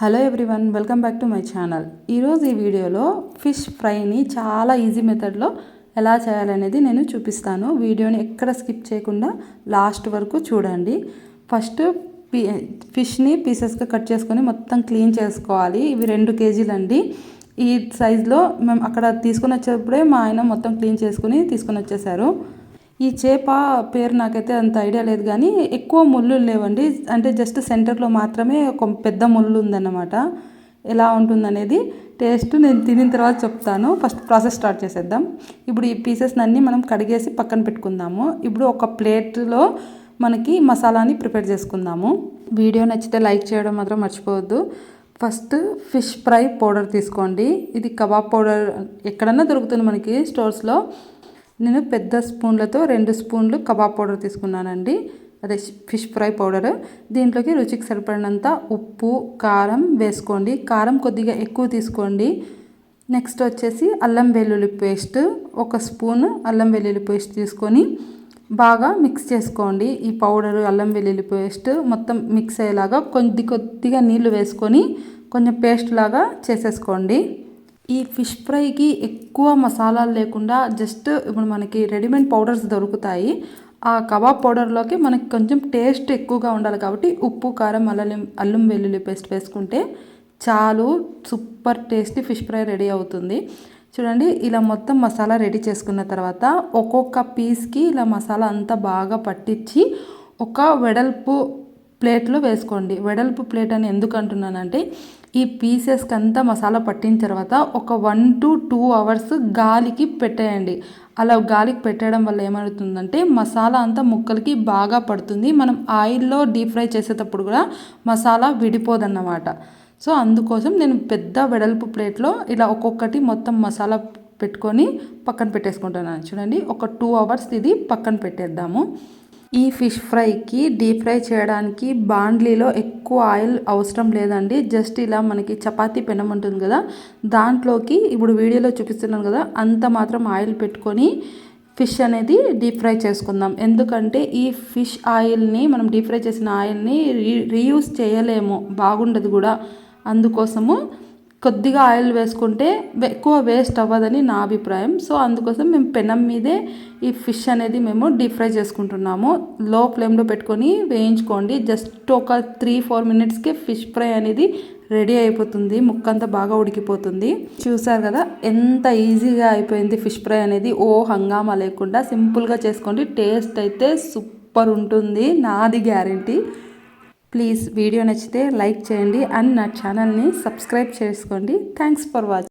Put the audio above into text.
Hello everyone welcome back to my channel. ఈరోజు ఈ వీడియోలో ఫిష్ ఫ్రైని చాలా ఈజీ మెథడ్లో ఎలా చేయాలనేది నేను చూపిస్తాను. వీడియోని ఎక్కడ స్కిప్ చేయకుండా లాస్ట్ వరకు చూడండి. ఫస్ట్ ఫిష్ని పీసెస్గా కట్ చేసుకొని మొత్తం క్లీన్ చేసుకోవాలి. ఇవి రెండు కేజీలు అండి. ఈ సైజులో మేము అక్కడ తీసుకొని వచ్చేటప్పుడే మా ఆయన మొత్తం క్లీన్ చేసుకుని తీసుకొని వచ్చేసారు. ఈ చేప పేరు నాకైతే అంత ఐడియా లేదు కానీ ఎక్కువ ముళ్ళు లేవండి. అంటే జస్ట్ సెంటర్లో మాత్రమే ఒక పెద్ద ముళ్ళు ఉందన్నమాట. ఎలా ఉంటుందనేది టేస్ట్ నేను తినిన తర్వాత చెప్తాను. ఫస్ట్ ప్రాసెస్ స్టార్ట్ చేసేద్దాం. ఇప్పుడు ఈ పీసెస్ అన్నీ మనం కడిగేసి పక్కన పెట్టుకుందాము. ఇప్పుడు ఒక ప్లేట్లో మనకి మసాలాని ప్రిపేర్ చేసుకుందాము. వీడియో నచ్చితే లైక్ చేయడం మాత్రం మర్చిపోవద్దు. ఫస్ట్ ఫిష్ ఫ్రై పౌడర్ తీసుకోండి. ఇది కబాబ్ పౌడర్ ఎక్కడన్నా దొరుకుతుంది మనకి స్టోర్స్లో. నేను పెద్ద స్పూన్లతో రెండు స్పూన్లు కబాబ్ పౌడర్ తీసుకున్నానండి. అదే ఫిష్ ఫ్రై పౌడర్. దీంట్లోకి రుచికి సరిపడినంత ఉప్పు కారం వేసుకోండి. కారం కొద్దిగా ఎక్కువ తీసుకోండి. నెక్స్ట్ వచ్చేసి అల్లం వెల్లుల్లి పేస్ట్. ఒక స్పూన్ అల్లం వెల్లుల్లి పేస్ట్ తీసుకొని బాగా మిక్స్ చేసుకోండి. ఈ పౌడర్ అల్లం వెల్లుల్లి పేస్ట్ మొత్తం మిక్స్ అయ్యేలాగా కొద్ది కొద్దిగా నీళ్ళు వేసుకొని కొంచెం పేస్ట్ లాగా చేసేసుకోండి. ఈ ఫిష్ ఫ్రైకి ఎక్కువ మసాలాలు లేకుండా జస్ట్ ఇప్పుడు మనకి రెడీమేడ్ పౌడర్స్ దొరుకుతాయి. ఆ కబాబ్ పౌడర్లోకి మనకి కొంచెం టేస్ట్ ఎక్కువగా ఉండాలి కాబట్టి ఉప్పు కారం అల్లం అల్లం వెల్లుల్లి పేస్ట్ వేసుకుంటే చాలు super tasty fish fry ready అవుతుంది. చూడండి ఇలా మొత్తం మసాలా రెడీ చేసుకున్న తర్వాత ఒక్కొక్క పీస్కి ఇలా మసాలా అంతా బాగా పట్టించి ఒక వెడల్పు ప్లేట్లో వేసుకోండి. వెడల్పు ప్లేట్ అని ఎందుకు అంటున్నానంటే ఈ పీసెస్కి అంతా మసాలా పట్టిన తర్వాత ఒక వన్ టు టూ అవర్స్ గాలికి పెట్టేయండి. అలా గాలికి పెట్టడం వల్ల ఏమవుతుందంటే మసాలా అంతా ముక్కలకి బాగా పడుతుంది. మనం ఆయిల్లో డీప్ ఫ్రై చేసేటప్పుడు కూడా మసాలా విడిపోదన్నమాట. సో అందుకోసం నేను పెద్ద వెడల్పు ప్లేట్లో ఇలా ఒక్కొక్కటి మొత్తం మసాలా పెట్టుకొని పక్కన పెట్టేసుకుంటున్నాను. చూడండి ఒక టూ అవర్స్ ఇది పక్కన పెట్టేద్దాము. ఈ ఫిష్ ఫ్రైకి డీప్ ఫ్రై చేయడానికి బాండ్లీలో ఎక్కువ ఆయిల్ అవసరం లేదండి. జస్ట్ ఇలా మనకి చపాతీ పెనం ఉంటుంది కదా దాంట్లోకి ఇప్పుడు వీడియోలో చూపిస్తున్నాను కదా అంత మాత్రం ఆయిల్ పెట్టుకొని ఫిష్ అనేది డీప్ ఫ్రై చేసుకుందాం. ఎందుకంటే ఈ ఫిష్ ఆయిల్ని మనం డీప్ ఫ్రై చేసిన ఆయిల్ని రీ రీయూస్ చేయలేము బాగుండదు కూడా. అందుకోసము కొద్దిగా ఆయిల్ వేసుకుంటే ఎక్కువ వేస్ట్ అవ్వదని నా అభిప్రాయం. సో అందుకోసం మేము పెనం మీదే ఈ ఫిష్ అనేది మేము డీప్ ఫ్రై చేసుకుంటున్నాము. లో ఫ్లేమ్లో పెట్టుకొని వేయించుకోండి. జస్ట్ ఒక త్రీ ఫోర్ మినిట్స్కి ఫిష్ ఫ్రై అనేది రెడీ అయిపోతుంది. ముక్కంతా బాగా ఉడికిపోతుంది. చూసారు కదా ఎంత ఈజీగా అయిపోయింది ఫిష్ ఫ్రై అనేది. ఓ హంగామా లేకుండా సింపుల్గా చేసుకోండి. టేస్ట్ అయితే సూపర్ ఉంటుంది. నాది గ్యారంటీ. ప్లీజ్ వీడియో నచ్చితే లైక్ చేయండి అండ్ నా ఛానల్ని సబ్స్క్రైబ్ చేసుకోండి. Thanks for watching